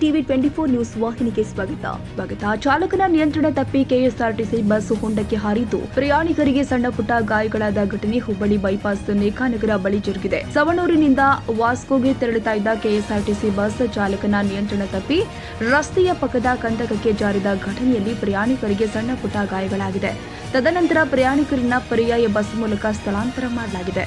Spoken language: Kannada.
ಟಿವಿ ಟ್ವೆಂಟಿ ಫೋರ್ ನ್ಯೂಸ್ ವಾಹಿನಿಗೆ ಸ್ವಾಗತ. ಸ್ವಾಗತ ಚಾಲಕನ ನಿಯಂತ್ರಣ ತಪ್ಪಿ ಕೆಎಸ್ಆರ್ಟಿಸಿ ಬಸ್ ಹೊಂಡಕ್ಕೆ ಹಾರಿದ್ದು, ಪ್ರಯಾಣಿಕರಿಗೆ ಸಣ್ಣ ಪುಟ್ಟ ಗಾಯಗಳಾದ ಘಟನೆ ಹುಬ್ಬಳ್ಳಿ ಬೈಪಾಸ್ ನೇಕಾನಗರ ಬಳಿ ಜರುಗಿದೆ. ಸವಣೂರಿನಿಂದ ವಾಸ್ಕೋಗೆ ತೆರಳುತ್ತಾ ಇದ್ದ ಕೆಎಸ್ಆರ್ಟಿಸಿ ಬಸ್ ಚಾಲಕನ ನಿಯಂತ್ರಣ ತಪ್ಪಿ ರಸ್ತೆಯ ಪಕ್ಕದ ಕಂದಕಕ್ಕೆ ಜಾರಿದ ಘಟನೆಯಲ್ಲಿ ಪ್ರಯಾಣಿಕರಿಗೆ ಸಣ್ಣ ಪುಟ್ಟ ಗಾಯಗಳಾಗಿದೆ. ತದನಂತರ ಪ್ರಯಾಣಿಕರನ್ನ ಪರ್ಯಾಯ ಬಸ್ ಮೂಲಕ ಸ್ಥಳಾಂತರ ಮಾಡಲಾಗಿದೆ.